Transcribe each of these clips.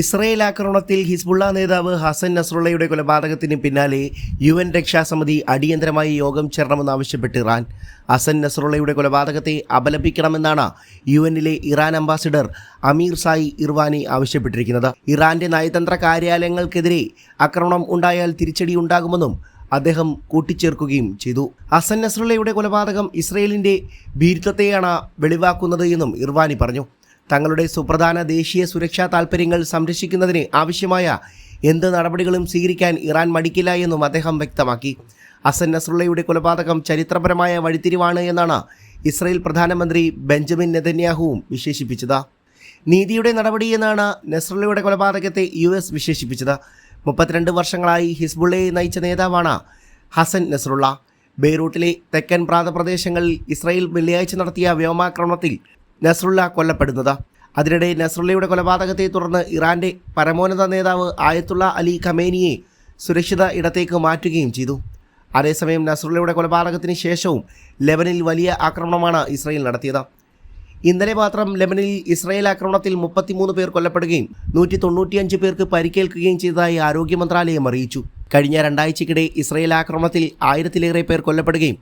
Israel ആക്രമണത്തിൽ Hezbollah നേതാവ് ഹസൻ നസ്രുള്ളയുടെ കൊലപാതകത്തിന് പിന്നാലെ യു എൻ രക്ഷാസമിതി അടിയന്തരമായി യോഗം ചേരണമെന്നാവശ്യപ്പെട്ട് ഇറാൻ. ഹസൻ നസ്രുള്ളയുടെ കൊലപാതകത്തെ അപലപിക്കണമെന്നാണ് യു എന്നിലെ Iran ambassador Amir Saeid Iravani ആവശ്യപ്പെട്ടിരിക്കുന്നത്. ഇറാന്റെ നയതന്ത്ര കാര്യാലയങ്ങൾക്കെതിരെ ആക്രമണം ഉണ്ടായാൽ തിരിച്ചടി ഉണ്ടാകുമെന്നും അദ്ദേഹം കൂട്ടിച്ചേർക്കുകയും ചെയ്തു. ഹസൻ നസ്രുള്ളയുടെ കൊലപാതകം ഇസ്രയേലിന്റെ ഭീരുത്വത്തെയാണ് വെളിവാക്കുന്നത് എന്നും ഇർവാനി പറഞ്ഞു. തങ്ങളുടെ സുപ്രധാന ദേശീയ സുരക്ഷാ താൽപ്പര്യങ്ങൾ സംരക്ഷിക്കുന്നതിന് ആവശ്യമായ എന്ത് നടപടികളും സ്വീകരിക്കാൻ ഇറാൻ മടിക്കില്ല എന്നും അദ്ദേഹം വ്യക്തമാക്കി. അസൻ നസ്രുള്ളയുടെ കൊലപാതകം ചരിത്രപരമായ വഴിത്തിരിവാണ് എന്നാണ് ഇസ്രയേൽ പ്രധാനമന്ത്രി ബെഞ്ചമിൻ നെതന്യാഹുവും വിശേഷിപ്പിച്ചത്. നീതിയുടെ നടപടി എന്നാണ് നസ്രുള്ളയുടെ കൊലപാതകത്തെ യു എസ് വിശേഷിപ്പിച്ചത്. മുപ്പത്തിരണ്ട് വർഷങ്ങളായി ഹിസ്ബുള്ളയെ നയിച്ച നേതാവാണ് ഹസൻ നസ്രുള്ള. ബെയ്റൂട്ടിലെ തെക്കൻ പ്രാന്തപ്രദേശങ്ങളിൽ ഇസ്രായേൽ വെള്ളിയാഴ്ച നടത്തിയ വ്യോമാക്രമണത്തിൽ നസ്രുള്ള കൊല്ലപ്പെടുന്നത്. അതിനിടെ നസ്രുള്ളയുടെ കൊലപാതകത്തെ തുടർന്ന് ഇറാന്റെ പരമോന്നത നേതാവ് ആയത്തുള്ള അലി ഖമേനിയെ സുരക്ഷിത ഇടത്തേക്ക് മാറ്റുകയും ചെയ്തു. അതേസമയം നസ്രുള്ളയുടെ കൊലപാതകത്തിന് ശേഷവും ലെബനിൽ വലിയ ആക്രമണമാണ് ഇസ്രയേൽ നടത്തിയത്. ഇന്നലെ മാത്രം ലെബനിൽ ഇസ്രായേൽ ആക്രമണത്തിൽ മുപ്പത്തിമൂന്ന് പേർ കൊല്ലപ്പെടുകയും നൂറ്റി തൊണ്ണൂറ്റിയഞ്ച് പേർക്ക് പരിക്കേൽക്കുകയും ചെയ്തതായി ആരോഗ്യ മന്ത്രാലയം അറിയിച്ചു. കഴിഞ്ഞ രണ്ടാഴ്ചയ്ക്കിടെ ഇസ്രായേൽ ആക്രമണത്തിൽ ആയിരത്തിലേറെ പേർ കൊല്ലപ്പെടുകയും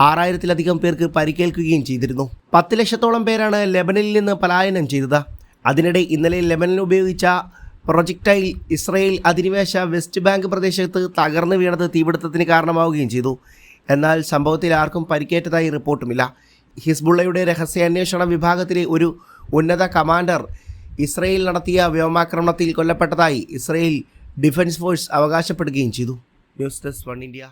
ആറായിരത്തിലധികം പേർക്ക് പരിക്കേൽക്കുകയും ചെയ്തിരുന്നു. പത്ത് ലക്ഷത്തോളം പേരാണ് ലെബനിൽ നിന്ന് പലായനം ചെയ്തത്. അതിനിടെ ഇന്നലെ ലെബനിൽ ഉപയോഗിച്ച പ്രൊജക്ടൈൽ ഇസ്രയേൽ അധിനിവേശ വെസ്റ്റ് ബാങ്ക് പ്രദേശത്ത് തകർന്നു വീണത് തീപിടുത്തത്തിന് കാരണമാവുകയും ചെയ്തു. എന്നാൽ സംഭവത്തിൽ ആർക്കും പരിക്കേറ്റതായി റിപ്പോർട്ടുമില്ല. ഹിസ്ബുള്ളയുടെ രഹസ്യാന്വേഷണ വിഭാഗത്തിലെ ഒരു ഉന്നത കമാൻഡർ ഇസ്രയേൽ നടത്തിയ വ്യോമാക്രമണത്തിൽ കൊല്ലപ്പെട്ടതായി ഇസ്രയേൽ ഡിഫൻസ് ഫോഴ്സ് അവകാശപ്പെടുകയും ചെയ്തു. News desk one India.